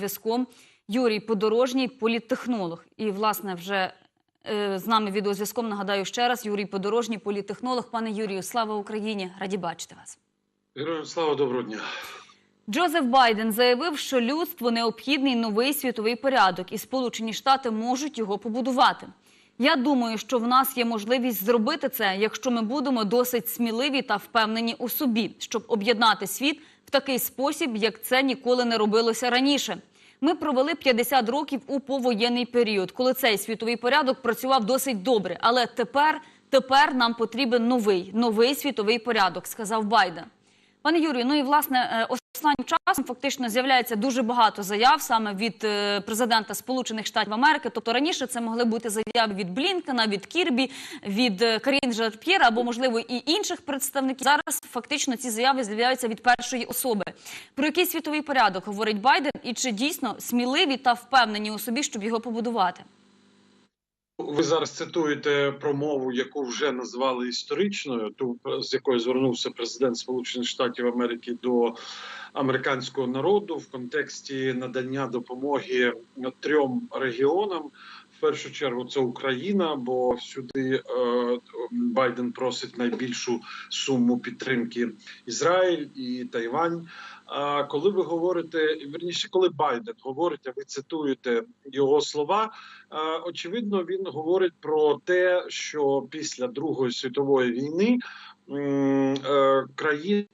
відеозв'язком Юрій Подорожній, політтехнолог. І, власне, вже е, з нами відеозв'язком нагадаю ще раз. Юрій Подорожній, політтехнолог. Пане Юрію, слава Україні! Раді бачити вас. Героям слава доброго дня. Джозеф Байден заявив, що людству необхідний новий світовий порядок, і Сполучені Штати можуть його побудувати. Я думаю, що в нас є можливість зробити це, якщо ми будемо досить сміливі та впевнені у собі, щоб об'єднати світ в такий спосіб, як це ніколи не робилося раніше. Ми провели 50 років у повоєнний період, коли цей світовий порядок працював досить добре. Але тепер, тепер нам потрібен новий, новий світовий порядок, сказав Байден. Пане Юрію, ну і власне е, останнім часом фактично з'являється дуже багато заяв саме від е, президента Сполучених Штатів Америки. Тобто раніше це могли бути заяви від Блінкена, від Кірбі, від е, Карін Жан-П'єра або можливо і інших представників. Зараз фактично ці заяви з'являються від першої особи. Про який світовий порядок говорить Байден, і чи дійсно сміливі та впевнені у собі, щоб його побудувати? Ви зараз цитуєте промову, яку вже назвали історичною, ту з якою звернувся президент Сполучених Штатів Америки до американського народу в контексті надання допомоги трьом регіонам. В першу чергу це Україна, бо сюди е, Байден просить найбільшу суму підтримки Ізраїль і Тайвань. Коли ви говорите, верніше, коли Байден говорить, а ви цитуєте його слова, очевидно, він говорить про те, що після Другої світової війни е, країни.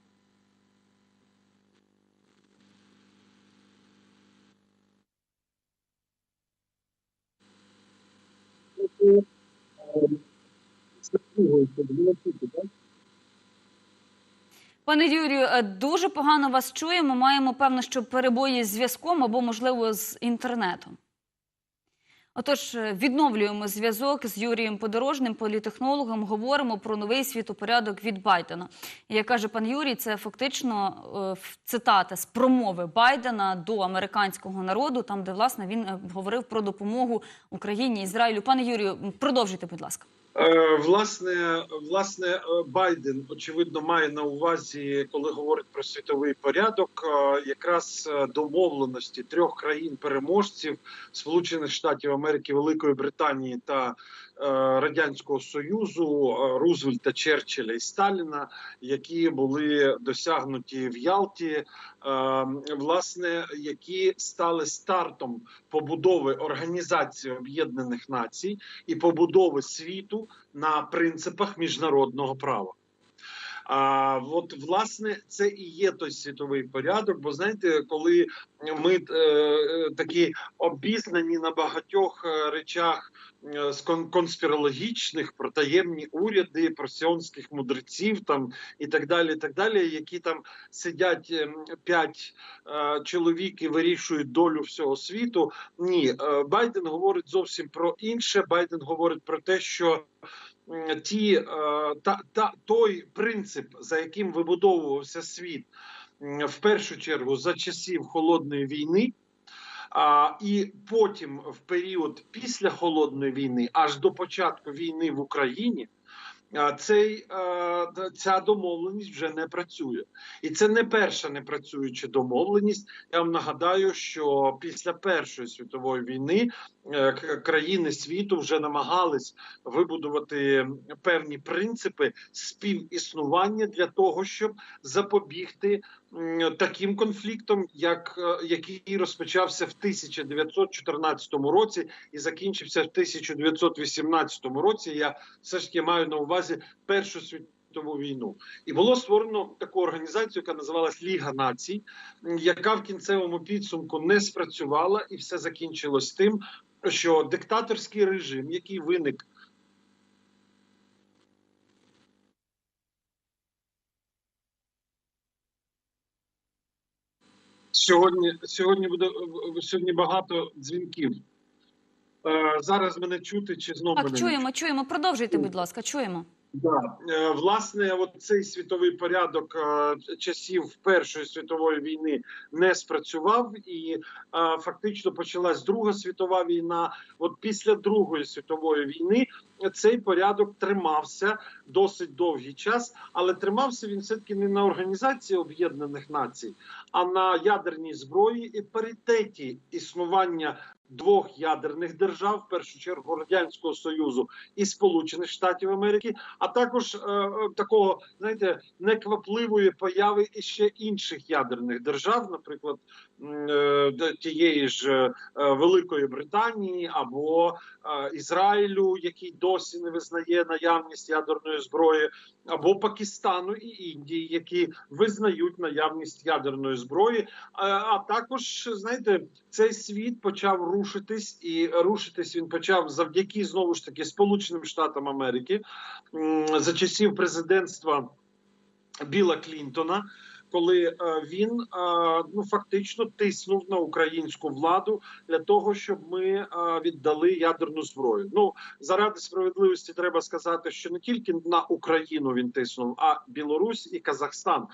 Пане Юрію, е, дуже погано вас чуємо. Маємо певно, що перебої з зв'язком або, можливо, з інтернетом. Отож, е, відновлюємо зв'язок з Юрієм Подорожним, політехнологом. Говоримо про новий світопорядок від Байдена. Як каже пан Юрій, це фактично е, цитата з промови Байдена до американського народу, там де власне він говорив про допомогу Україні Ізраїлю. Пане Юрію, продовжуйте, будь ласка. Е, Власне, власне, е, Байден очевидно має на увазі, коли говорить про світовий порядок, е, якраз домовленості трьох країн-переможців Сполучених Штатів Америки, Великої Британії та Радянського Союзу, е, Рузвельта, Черчилля і Сталіна, які були досягнуті в Ялті, е, власне, які стали стартом побудови Організації Об'єднаних Націй і побудови світу на принципах міжнародного права. А от власне це і є той світовий порядок. Бо знаєте, коли ми е, е, такі обізнані на багатьох е, речах е, з конспірологічних про таємні уряди, про сіонських мудреців там і так далі, так далі, які там сидять ем, п'ять е, чоловік і вирішують долю всього світу. Ні, Байден говорить зовсім про інше. Байден говорить про те, що ті е, та, та той принцип, за яким вибудовувався світ, в першу чергу за часів холодної війни. А, і потім, в період після холодної війни, аж до початку війни в Україні, цей, ця домовленість вже не працює. І це не перша непрацююча домовленість. Я вам нагадаю, що після Першої світової війни е, країни світу вже намагались вибудувати певні принципи співіснування для того, щоб запобігти таким конфліктом, як е, який розпочався в 1914 році і закінчився в 1918 році. Я все ж таки маю на увазі Першу світову війну. І було створено таку організацію, яка називалась Ліга націй, яка в кінцевому підсумку не спрацювала, і все закінчилось тим, що диктаторський режим, який виник Сьогодні сьогодні буде сьогодні багато дзвінків. Е, зараз мене чути чи знову мене не чуємо, чуємо. Продовжуйте, будь ласка, чуємо. Да. Е, Власне, от цей світовий порядок е, часів Першої світової війни не спрацював, і е, фактично почалась Друга світова війна. От після Другої світової війни цей порядок тримався досить довгий час, але тримався він все таки не на організації Об'єднаних Націй, а на ядерній зброї і паритеті існування двох ядерних держав, в першу чергу радянського союзу і Сполучених Штатів Америки, а також е, е, такого, знаєте, неквапливої появи іще інших ядерних держав, наприклад, тієї ж е, Великої Британії або е, Ізраїлю, який досі не визнає наявність ядерної зброї, або Пакистану і Індії, які визнають наявність ядерної зброї. Е, А також знаєте, цей світ почав рушитись, і рушитись він почав завдяки знову ж таки Сполученим Штатам Америки за часів президентства Біла Клінтона. Коли е, він е, ну фактично тиснув на українську владу для того, щоб ми е, віддали ядерну зброю. Ну заради справедливості треба сказати, що не тільки на Україну він тиснув, а Білорусь і Казахстан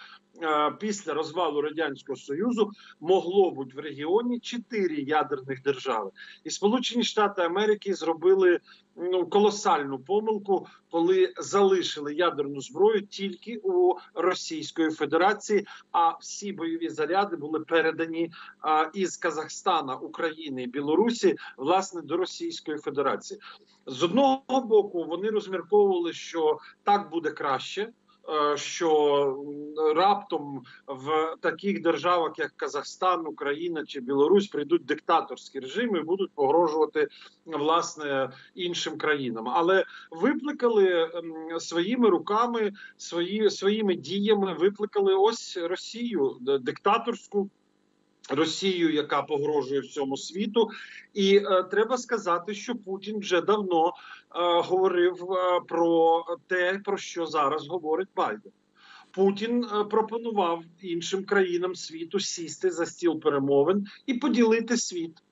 після розвалу радянського союзу могло бути в регіоні чотири ядерних держави, і Сполучені Штати Америки зробили ну колосальну помилку, коли залишили ядерну зброю тільки у Російської Федерації. А всі бойові заряди були передані а, із Казахстана, України і Білорусі власне до Російської Федерації. З одного боку вони розмірковували, що так буде краще. Е, Що раптом в таких державах, як Казахстан, Україна чи Білорусь, прийдуть диктаторські режими і будуть погрожувати власне іншим країнам, але викликали ем, своїми руками, свої своїми діями, викликали ось Росію диктаторську. Росію, яка погрожує всьому світу, і е, треба сказати, що Путін вже давно е, говорив е, про те, про що зараз говорить Байден. Путін е, пропонував іншим країнам світу сісти за стіл перемовин і поділити світ.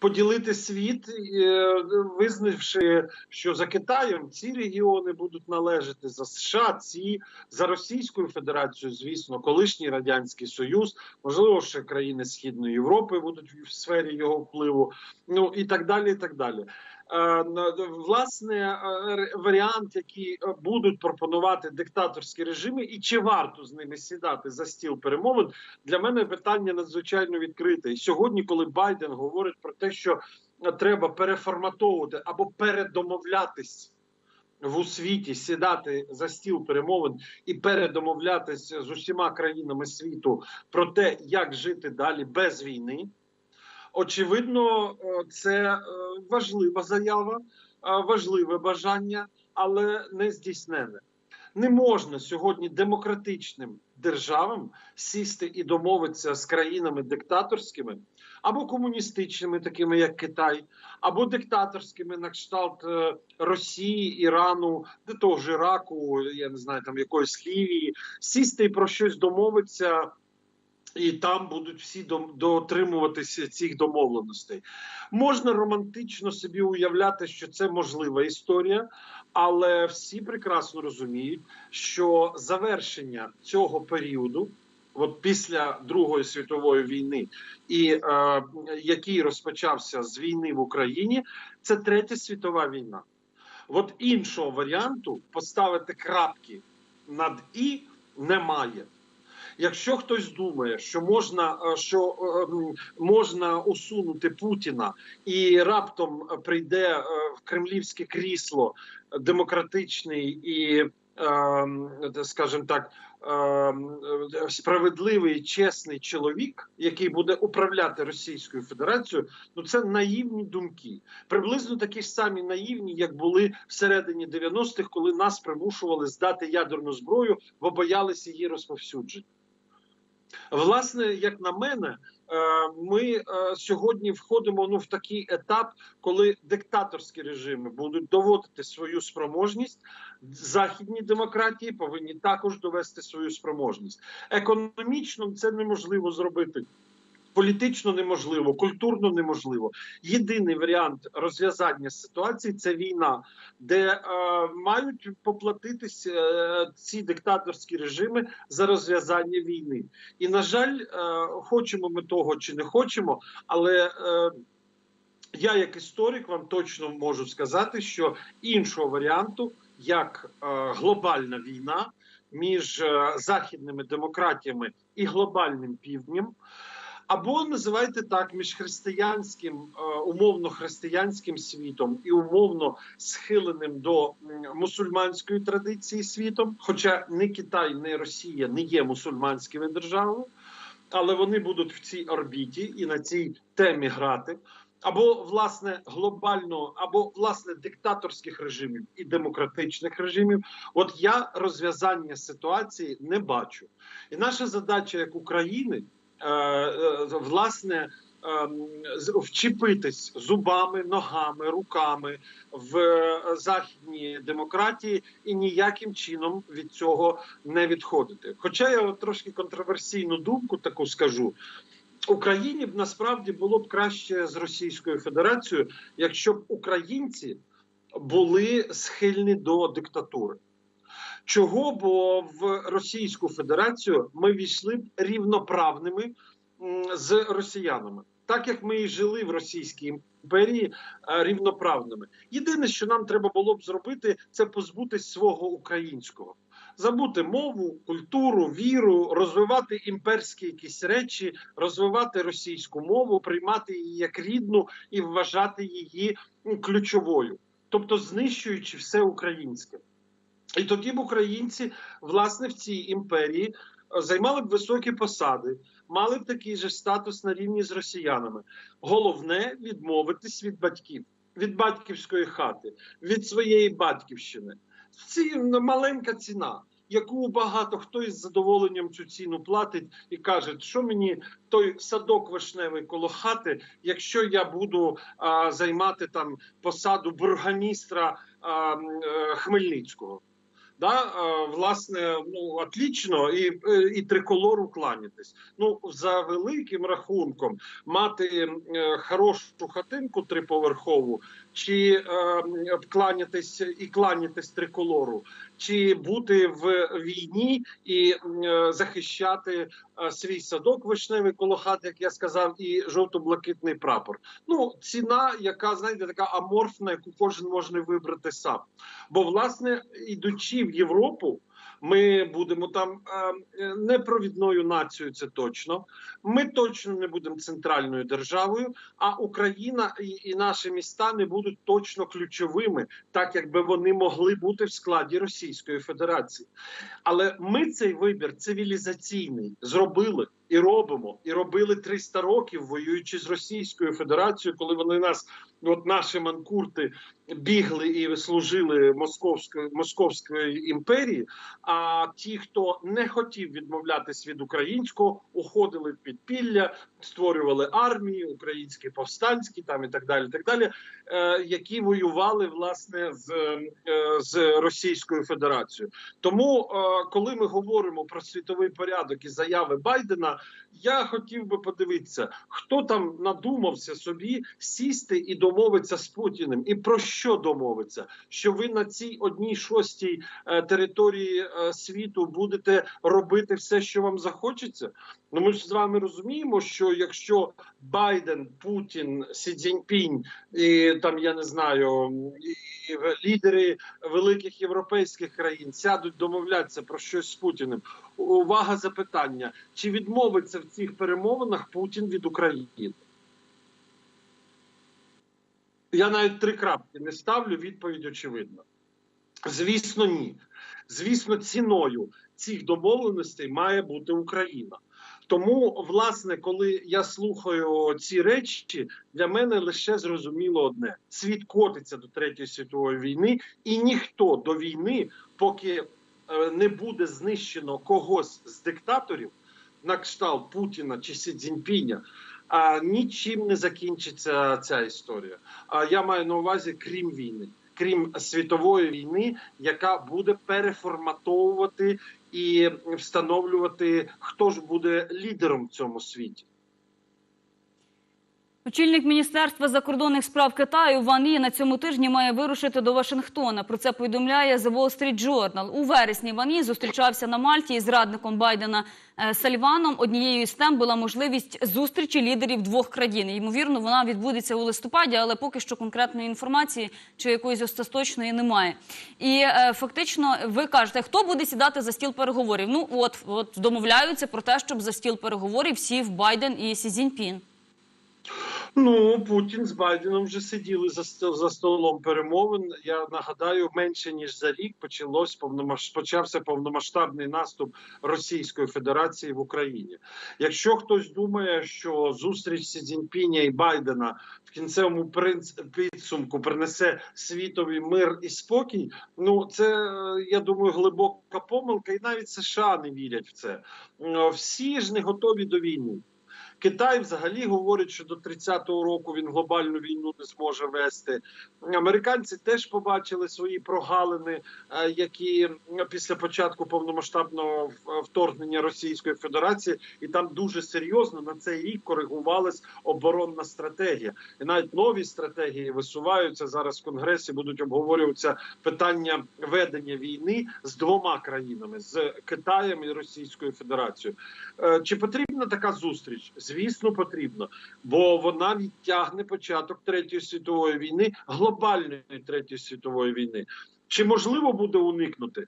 Поділити світ, е, визнавши, що за Китаєм ці регіони будуть належати за США, ці за Російською Федерацією, звісно, колишній радянський союз, можливо, ще країни Східної Європи будуть в сфері його впливу. Ну і так далі. І так далі. Е, Власне, е, варіант, який е, будуть пропонувати диктаторські режими, і чи варто з ними сідати за стіл перемовин, для мене питання надзвичайно відкрите. І сьогодні, коли Байден говорить про те, що треба переформатовувати або передомовлятись. В у світі сідати за стіл перемовин і передомовлятися з усіма країнами світу про те, як жити далі без війни. Очевидно, е, це е, важлива заява, е, важливе бажання, але не здійснене. Не можна сьогодні демократичним державам сісти і домовитися з країнами диктаторськими або комуністичними, такими як Китай, або диктаторськими на кшталт Росії, Ірану, де того ж Іраку, я не знаю, там якоїсь Лівії, сісти і про щось домовитися. І там будуть всі дотримуватися цих домовленостей. Можна романтично собі уявляти, що це можлива історія, але всі прекрасно розуміють, що завершення цього періоду, от після Другої світової війни, і е, який розпочався з війни в Україні, це третя світова війна. От іншого варіанту поставити крапки над і немає. Якщо хтось думає, що можна е, що е, можна усунути Путіна і раптом прийде е, в кремлівське крісло демократичний і, скажімо так, справедливий, чесний чоловік, який буде управляти Російською Федерацією, ну це наївні думки. Приблизно такі ж самі наївні, як були всередині 90-х, коли нас примушували здати ядерну зброю, бо боялися її розповсюдження. Власне, як на мене, е, ми е, сьогодні входимо ну в такий етап, коли диктаторські режими будуть доводити свою спроможність. Західні демократії повинні також довести свою спроможність. Економічно це неможливо зробити. Політично неможливо, культурно неможливо. Єдиний варіант розв'язання ситуації це війна, де е, мають поплатитись е, ці диктаторські режими за розв'язання війни. І на жаль, е, хочемо ми того чи не хочемо, але е, я, як історик, вам точно можу сказати, що іншого варіанту, як е, глобальна війна між е, західними демократіями і глобальним півднем. Або називайте так між християнським, е, умовно християнським світом і умовно схиленим до мусульманської традиції світом. Хоча не Китай, не Росія не є мусульманськими державами, але вони будуть в цій орбіті і на цій темі грати. Або власне глобально, або власне диктаторських режимів і демократичних режимів. От я розв'язання ситуації не бачу. І наша задача як України власне ем, вчепитись зубами, ногами, руками в е, західній демократії і ніяким чином від цього не відходити. Хоча я трошки контроверсійну думку таку скажу. Україні б насправді було б краще з Російською Федерацією, якщо б українці були схильні до диктатури. Чого? Бо в Російську Федерацію ми війшли б рівноправними з росіянами, так як ми і жили в Російській імперії е, рівноправними. Єдине, що нам треба було б зробити, це позбутись свого українського. Забути мову, культуру, віру, розвивати імперські якісь речі, розвивати російську мову, приймати її як рідну і вважати її ключовою, тобто знищуючи все українське. І тоді б українці, власне, в цій імперії е, займали б високі посади, мали б такий же статус на рівні з росіянами. Головне відмовитись від батьків, від батьківської хати, від своєї батьківщини. Це маленька ціна. Яку багато хто із задоволенням цю ціну платить і каже, що мені той садок вишневий коло хати, якщо я буду а, займати там посаду бургомістра а, м, е, Хмельницького. Да, е, власне, ну отлічно, і, е, і триколору кланятись. Ну, за великим рахунком, мати е, хорошу хатинку триповерхову, чи е, кланятись і кланятись триколору, чи бути в війні і е, захищати свій садок вишневий коло хат, як я сказав, і жовто-блакитний прапор. Ну, ціна, яка знаєте, така аморфна, яку кожен може вибрати сам. Бо, власне, ідучи в Європу, ми будемо там непровідною не провідною нацією, це точно. Ми точно не будемо центральною державою, а Україна і наші міста не будуть точно ключовими, так якби вони могли бути в складі Російської Федерації. Але ми цей вибір цивілізаційний зробили і робимо, і робили 300 років, воюючи з Російською Федерацією, коли вони нас, от наші манкурти, бігли і служили московської московської імперії. А ті, хто не хотів відмовлятись від українського, уходили в підпілля, створювали армії, українські повстанські, там і так далі, так далі, е, які воювали власне з, е, з Російською Федерацією. Тому, е, коли ми говоримо про світовий порядок і заяви Байдена, я хотів би подивитися, хто там надумався собі сісти і домовитися з Путіним, і про що домовиться, що ви на цій одній шостій е, території е, світу будете робити все, що вам захочеться. Ну ми ж з вами розуміємо, що якщо Байден, Путін, Сі Цзіньпінь і там я не знаю, і лідери великих європейських країн сядуть домовлятися про щось з Путіним. Увага запитання: чи відмовиться в цих перемовинах Путін від України? Я навіть три крапки не ставлю. Відповідь очевидна. Звісно, ні. Звісно, ціною цих домовленостей має бути Україна. Тому, власне, коли я слухаю ці речі, для мене лише зрозуміло одне: світ котиться до третьої світової війни, і ніхто до війни, поки е, не буде знищено когось з диктаторів, на кшталт Путіна чи Сі Цзіньпіня, а нічим не закінчиться ця історія. А я маю на увазі, крім війни, крім світової війни, яка буде переформатовувати і встановлювати, хто ж буде лідером в цьому світі. Очільник Міністерства закордонних справ Китаю Ван І на цьому тижні має вирушити до Вашингтона. Про це повідомляє The Wall Street Journal. У вересні Ван І зустрічався на Мальті із радником Байдена е, Сальваном. Однією з тем була можливість зустрічі лідерів двох країн. Ймовірно, вона відбудеться у листопаді, але поки що конкретної інформації чи якоїсь остаточної немає. І е, фактично, ви кажете, хто буде сідати за стіл переговорів? Ну от, от домовляються про те, щоб за стіл переговорів сів Байден і Сі Цзіньпін. Ну, Путін з Байденом вже сиділи за за столом перемовин. Я нагадаю, менше ніж за рік почалось повномасш... почався повномасштабний наступ Російської Федерації в Україні. Якщо хтось думає, що зустріч Сі Цзіньпіня і Байдена в кінцевому принц... підсумку принесе світовий мир і спокій, ну це я думаю глибока помилка, і навіть США не вірять в це. Всі ж не готові до війни. Китай взагалі говорить, що до 30-го року він глобальну війну не зможе вести. Американці теж побачили свої прогалини, е, які після початку повномасштабного вторгнення Російської Федерації, і там дуже серйозно на цей рік коригувалась оборонна стратегія. І навіть нові стратегії висуваються зараз в конгресі. Будуть обговорюватися питання ведення війни з двома країнами з Китаєм і Російською Федерацією. Е, Чи потрібна така зустріч? Звісно, потрібно, бо вона відтягне початок третьої світової війни, глобальної третьої світової війни. Чи можливо буде уникнути?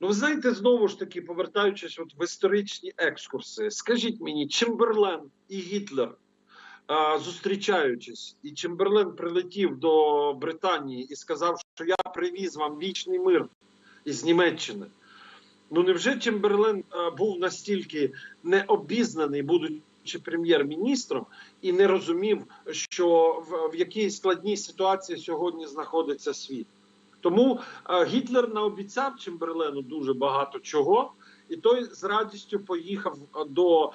Ну, ви знаєте, знову ж таки, повертаючись от в історичні екскурси, скажіть мені, Чемберлен і Гітлер, е, зустрічаючись, і Чемберлен прилетів до Британії і сказав, що я привіз вам вічний мир із Німеччини. Ну невже Чемберлен е, був настільки необізнаний, будучи прем'єр-міністром, і не розумів, що в, в якій складній ситуації сьогодні знаходиться світ? Тому е, Гітлер наобіцяв Чемберлену дуже багато чого, і той з радістю поїхав е, до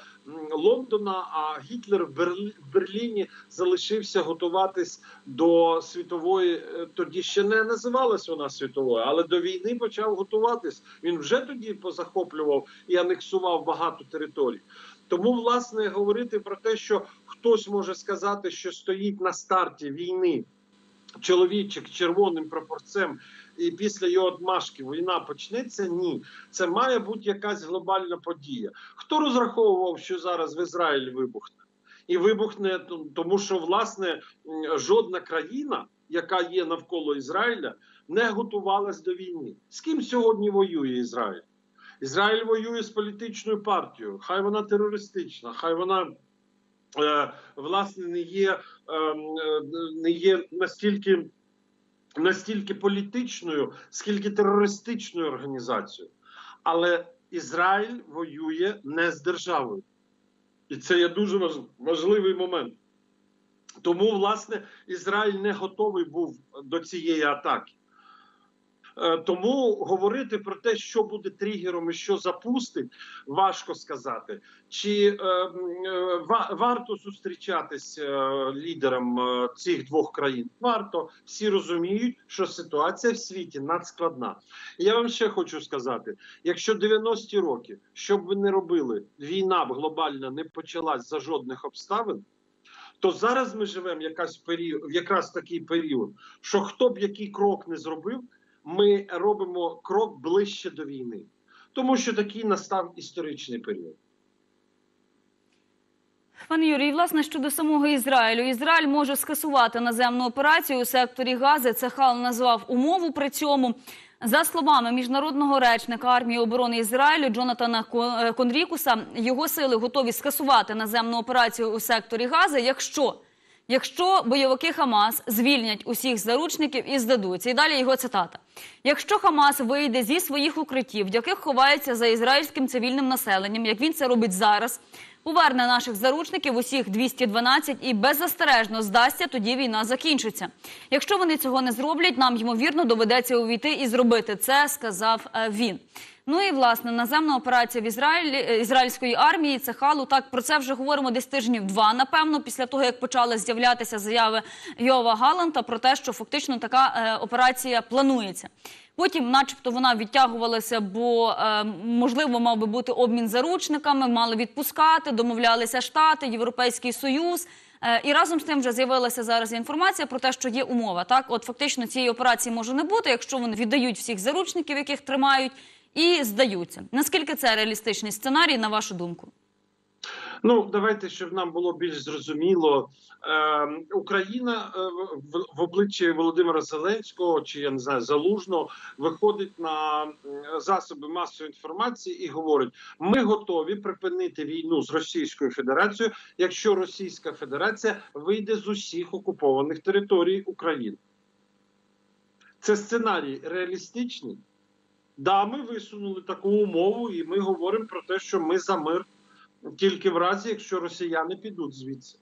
Лондона. А Гітлер в, Берлі, в Берліні залишився готуватись до світової. е, Тоді ще не називалась вона світовою, але до війни почав готуватись. Він вже тоді позахоплював і анексував багато територій. Тому, власне, говорити про те, що хтось може сказати, що стоїть на старті війни чоловічик червоним прапорцем, і після його отмашки війна почнеться. Ні, це має бути якась глобальна подія. Хто розраховував, що зараз в Ізраїлі вибухне? І вибухне тому, що власне жодна країна, яка є навколо Ізраїля, не готувалась до війни. З ким сьогодні воює Ізраїль? Ізраїль воює з політичною партією. Хай вона терористична, хай вона е, власне не є, ем, е, не є настільки, настільки політичною, скільки терористичною організацією. Але Ізраїль воює не з державою. І це є дуже важливий момент. Тому, власне, Ізраїль не готовий був до цієї атаки. Е, Тому говорити про те, що буде тригером і що запустить, важко сказати. Чи е, е, ва- варто зустрічатись лідерам цих двох країн? Варто всі розуміють, що ситуація в світі надскладна. Я вам ще хочу сказати: якщо 90-ті роки, що б ви не робили, війна б глобальна не почалась за жодних обставин. То зараз ми живемо якась період, якраз такий період, що хто б який крок не зробив, ми робимо крок ближче до війни, тому що такий настав історичний період. Пане Юрій, власне, щодо самого Ізраїлю, Ізраїль може скасувати наземну операцію у секторі Гази. Це Хал назвав умову при цьому. За словами міжнародного речника армії оборони Ізраїлю Джонатана е, Конрікуса, його сили готові скасувати наземну операцію у секторі Гази, якщо Якщо бойовики Хамас звільнять усіх заручників і здадуться, і далі його цитата: якщо Хамас вийде зі своїх укриттів, в яких ховається за ізраїльським цивільним населенням, як він це робить зараз, поверне наших заручників усіх 212 і беззастережно здасться, тоді війна закінчиться. Якщо вони цього не зроблять, нам ймовірно доведеться увійти і зробити це, сказав е, він. Ну і власне наземна операція в е, ізраїльської армії це халу. Так про це вже говоримо десь тижнів два. Напевно, після того як почали з'являтися заяви Йова Галанта про те, що фактично така е, операція планується. Потім, начебто, вона відтягувалася, бо е, можливо мав би бути обмін заручниками, мали відпускати, домовлялися Штати, Європейський Союз. І разом з тим вже з'явилася зараз інформація про те, що є умова. Так, от фактично цієї операції може не бути, якщо вони віддають всіх заручників, яких тримають, і здаються. Наскільки це реалістичний сценарій, на вашу думку? Ну, давайте, щоб нам було більш зрозуміло. Е, Україна е, в, в обличчі Володимира Зеленського чи я не знаю Залужного виходить на засоби масової інформації і говорить: ми готові припинити війну з Російською Федерацією, якщо Російська Федерація вийде з усіх окупованих територій України. Це сценарій реалістичний. Да, ми висунули таку умову, і ми говоримо про те, що ми за мир тільки в разі, якщо росіяни підуть звідси.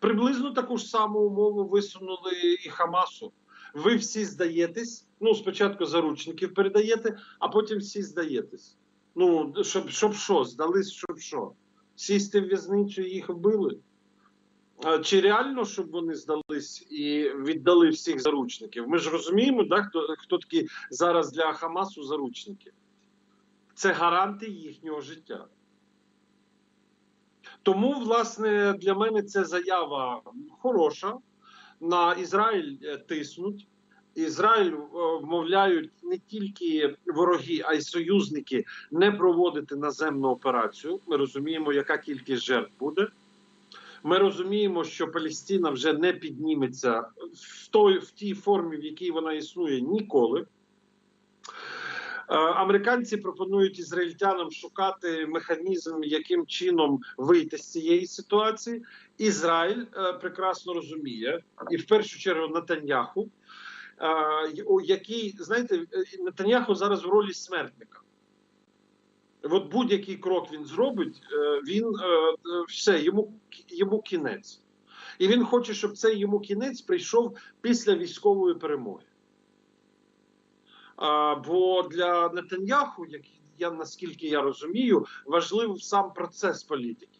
Приблизно таку ж саму умову висунули і Хамасу. Ви всі здаєтесь, ну спочатку заручників передаєте, а потім всі здаєтесь. Ну, щоб, щоб що, здались, щоб що? Сісти в в'язницю їх вбили? Чи реально, щоб вони здались і віддали всіх заручників? Ми ж розуміємо, да, хто, хто такі зараз для Хамасу заручники? Це гаранти їхнього життя. Тому, власне, для мене це заява хороша. На Ізраїль е, тиснуть. Ізраїль е, вмовляють не тільки вороги, а й союзники не проводити наземну операцію. Ми розуміємо, яка кількість жертв буде. Ми розуміємо, що Палестина вже не підніметься в той в тій формі, в якій вона існує ніколи. Е, Американці пропонують ізраїльтянам шукати механізм, яким чином вийти з цієї ситуації. Ізраїль е, прекрасно розуміє, і в першу чергу Натаньяху, е, який знаєте, Натаньяху зараз в ролі смертника. От будь-який крок він зробить, е, він е, е, все йому, йому кінець. І він хоче, щоб цей йому кінець прийшов після військової перемоги. Бо для Нетаньяху, як я наскільки я розумію, важливий сам процес політики.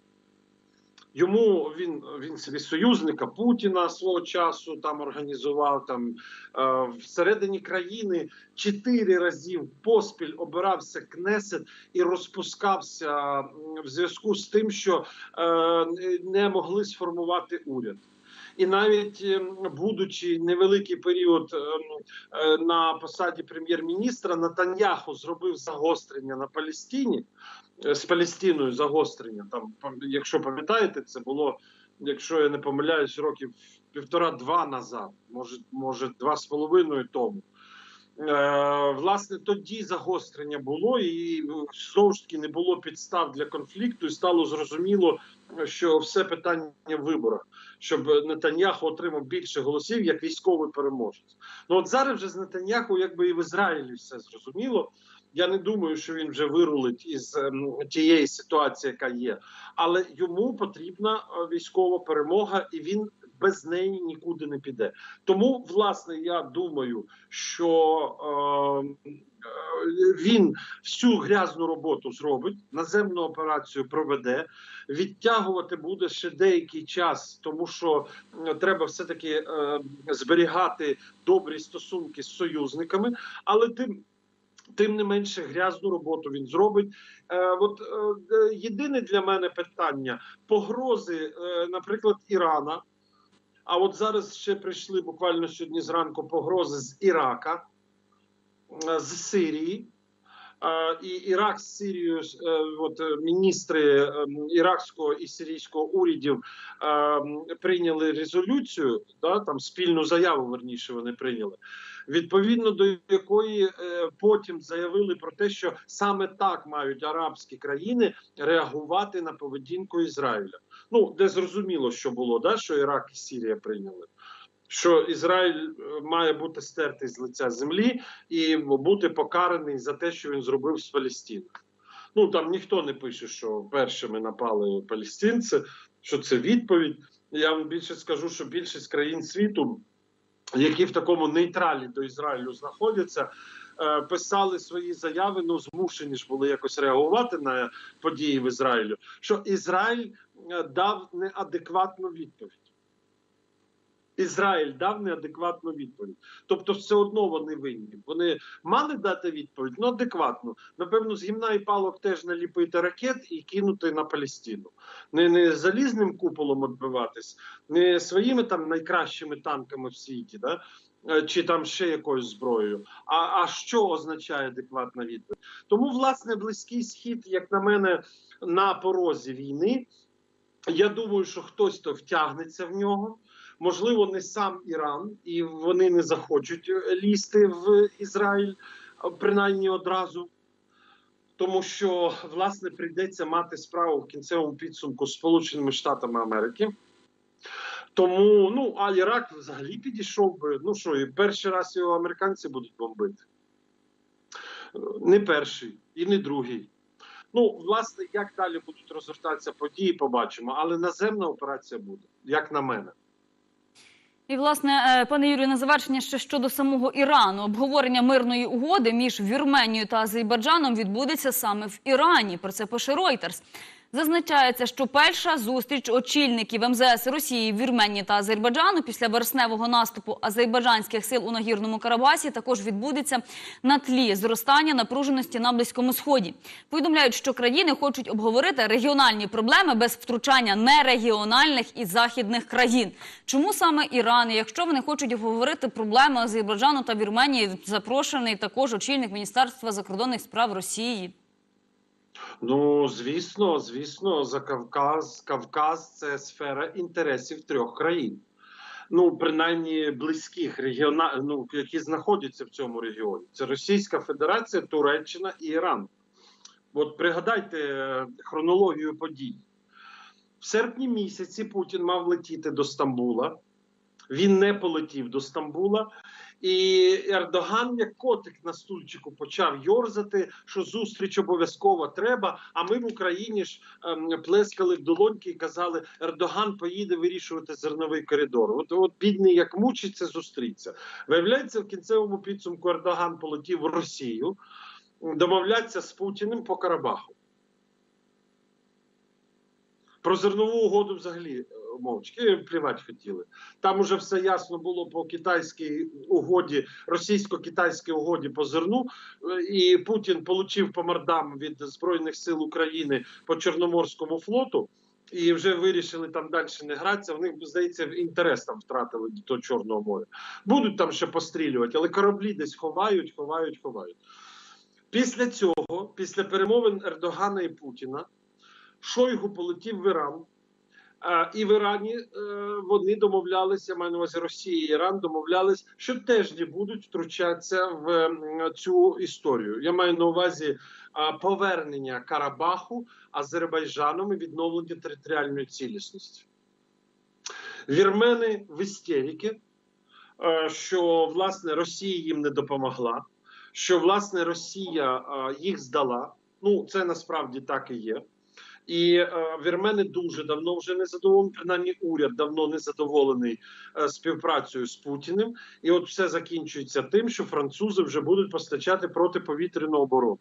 Йому він він собі союзника Путіна свого часу там організував там е, всередині країни чотири разів поспіль обирався Кнесет і розпускався в зв'язку з тим, що е, не могли сформувати уряд. І навіть ем, будучи невеликий період ем, е, на посаді прем'єр-міністра, Натаньяху зробив загострення на Палестині е, з Палестиною загострення. Там, якщо пам'ятаєте, це було, якщо я не помиляюсь, років півтора-два назад, може, може, два з половиною тому. Е, власне, тоді загострення було, і ну, знову ж таки не було підстав для конфлікту, і стало зрозуміло, що все питання в щоб Нетаньяху отримав більше голосів як військовий переможець. Ну от зараз вже з Нетаньяху, якби і в Ізраїлі все зрозуміло. Я не думаю, що він вже вирулить із ем, тієї ситуації, яка є, але йому потрібна е, військова перемога, і він без неї нікуди не піде. Тому, власне, я думаю, що е, е, він всю грязну роботу зробить, наземну операцію проведе, відтягувати буде ще деякий час, тому що треба все таки е, зберігати добрі стосунки з союзниками, але тим. Тим не менше грязну роботу він зробить. Е, от е, е, єдине для мене питання погрози, наприклад, Ірана. А от зараз ще прийшли буквально сьогодні зранку погрози з Ірака, з Сирії. І Ірак з Сирією, от міністри іракського і сирійського урядів прийняли резолюцію, да, там спільну заяву, верніше вони прийняли, відповідно до якої е, потім заявили про те, що саме так мають арабські країни реагувати на поведінку Ізраїля. Ну, де зрозуміло, що було, да, що Ірак і Сірія прийняли. Що Ізраїль е, має бути стертий з лиця землі і бути покараний за те, що він зробив з Палестиною. Ну там ніхто не пише, що першими напали палестинці, що це відповідь. Я вам більше скажу, що більшість країн світу, які в такому нейтралі до Ізраїлю знаходяться, е, писали свої заяви, ну змушені ж були якось реагувати на події в Ізраїлю. Що Ізраїль е, дав неадекватну відповідь. Ізраїль дав неадекватну відповідь. Тобто, все одно вони винні. Вони мали дати відповідь, ну адекватну. Напевно, з гімна і палок теж наліпити ракет і кинути на Палестину. Не, не залізним куполом відбиватись, не своїми там найкращими танками в світі, да? е, чи там ще якоюсь зброєю. А, а що означає адекватна відповідь? Тому, власне, близький схід, як на мене, на порозі війни. Я думаю, що хтось то втягнеться в нього. Можливо, не сам Іран, і вони не захочуть е, лізти в Ізраїль, принаймні одразу. Тому що власне прийдеться мати справу в кінцевому підсумку з Сполученими Штатами Америки. Тому, ну, а Ірак взагалі підійшов би. Ну що, і перший раз його американці будуть бомбити. Не перший і не другий. Ну, власне, як далі будуть розгортатися події, побачимо. Але наземна операція буде, як на мене. І власне, е, пане Юрію, на завершення ще щодо самого Ірану. Обговорення мирної угоди між Вірменією та Азербайджаном відбудеться саме в Ірані. Про це пише Reuters. Зазначається, що перша зустріч очільників МЗС Росії, Вірменії та Азербайджану після вересневого наступу азербайджанських сил у нагірному Карабасі також відбудеться на тлі зростання напруженості на близькому сході. Повідомляють, що країни хочуть обговорити регіональні проблеми без втручання нерегіональних і західних країн. Чому саме Іран? Якщо вони хочуть обговорити проблеми Азербайджану та Вірменії, запрошений також очільник Міністерства закордонних справ Росії. Ну, звісно, звісно, за Кавказ. Кавказ це сфера інтересів трьох країн. Ну, принаймні близьких регіона... ну, які знаходяться в цьому регіоні. Це Російська Федерація, Туреччина і Іран. От пригадайте е, хронологію подій. В серпні місяці Путін мав летіти до Стамбула. Він не полетів до Стамбула. І Ердоган, як котик на стульчику, почав йорзати, що зустріч обов'язково треба. А ми в Україні ж ем, плескали в долоньки і казали, Ердоган поїде вирішувати зерновий коридор. От, от бідний, як мучиться, зустріться. Виявляється, в кінцевому підсумку Ердоган полетів в Росію домовлятися з Путіним по Карабаху. Про зернову угоду взагалі мовчки плівати хотіли. Там уже все ясно було по китайській угоді, російсько-китайській угоді по зерну. І Путін отримав по мордам від Збройних сил України по Чорноморському флоту. І вже вирішили там далі не гратися. В них, здається, інтерес там втратили до Чорного моря. Будуть там ще пострілювати, але кораблі десь ховають, ховають, ховають. Після цього, після перемовин Ердогана і Путіна, Шойгу полетів в Іран. І в Ірані е, вони домовлялися, маю на увазі Росія і Іран домовлялись, що теж не будуть втручатися в цю історію. Я маю на увазі повернення Карабаху Азербайджаном і відновлення територіальної цілісності. Вірмени в істеріки, е, що власне Росія їм не допомогла, що власне Росія е, їх здала. Ну, це насправді так і є. І е, вірмени дуже давно вже не задоволені, принаймні уряд давно не задоволений е, співпрацею з Путіним. І от все закінчується тим, що французи вже будуть постачати протиповітряну оборону.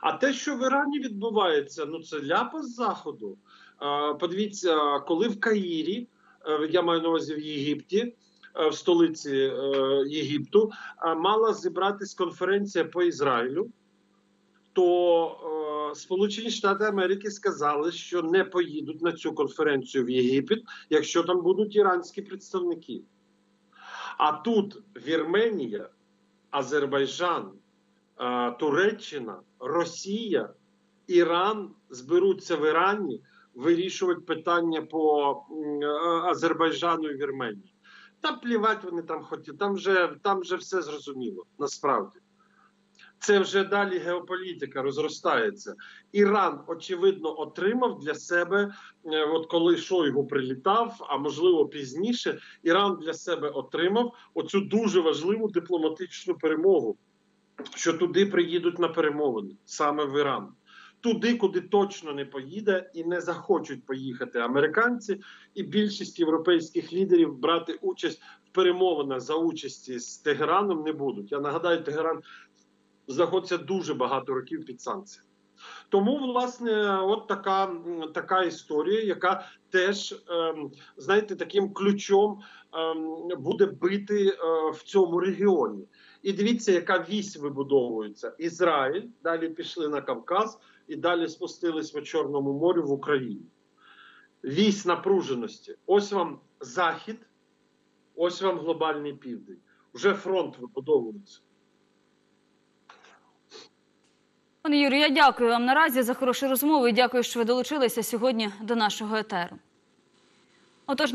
А те, що в Ірані відбувається, ну це ляпа з заходу. Е, подивіться, коли в Каїрі, е, я маю на увазі в Єгипті. е, В столиці е, Єгипту е, мала зібратись конференція по Ізраїлю, то Сполучені Штати Америки сказали, що не поїдуть на цю конференцію в Єгипет, якщо там будуть іранські представники. А тут Вірменія, Азербайджан, Туреччина, Росія, Іран зберуться в Ірані вирішувати питання по Азербайджану і Вірменії. Та плівати вони там хотіли, там вже, там вже все зрозуміло, насправді. Це вже далі геополітика розростається. Іран, очевидно, отримав для себе, е, от коли Шойгу прилітав, а можливо пізніше, Іран для себе отримав оцю дуже важливу дипломатичну перемогу, що туди приїдуть на перемовини, саме в Іран. Туди, куди точно не поїде і не захочуть поїхати американці, і більшість європейських лідерів брати участь в перемовинах за участі з Тегераном не будуть. Я нагадаю, Тегеран знаходиться дуже багато років під санкціями. Тому, власне, от така, така історія, яка теж, ем, знаєте, таким ключом ем, буде бити е, в цьому регіоні. І дивіться, яка вісь вибудовується. Ізраїль, далі пішли на Кавказ і далі спустились по Чорному морю в Україну. Вісь напруженості. Ось вам захід, ось вам глобальний південь. Вже фронт вибудовується. Пане Юрію, я дякую вам наразі за хорошу розмову і дякую, що ви долучилися сьогодні до нашого етеру. Отож,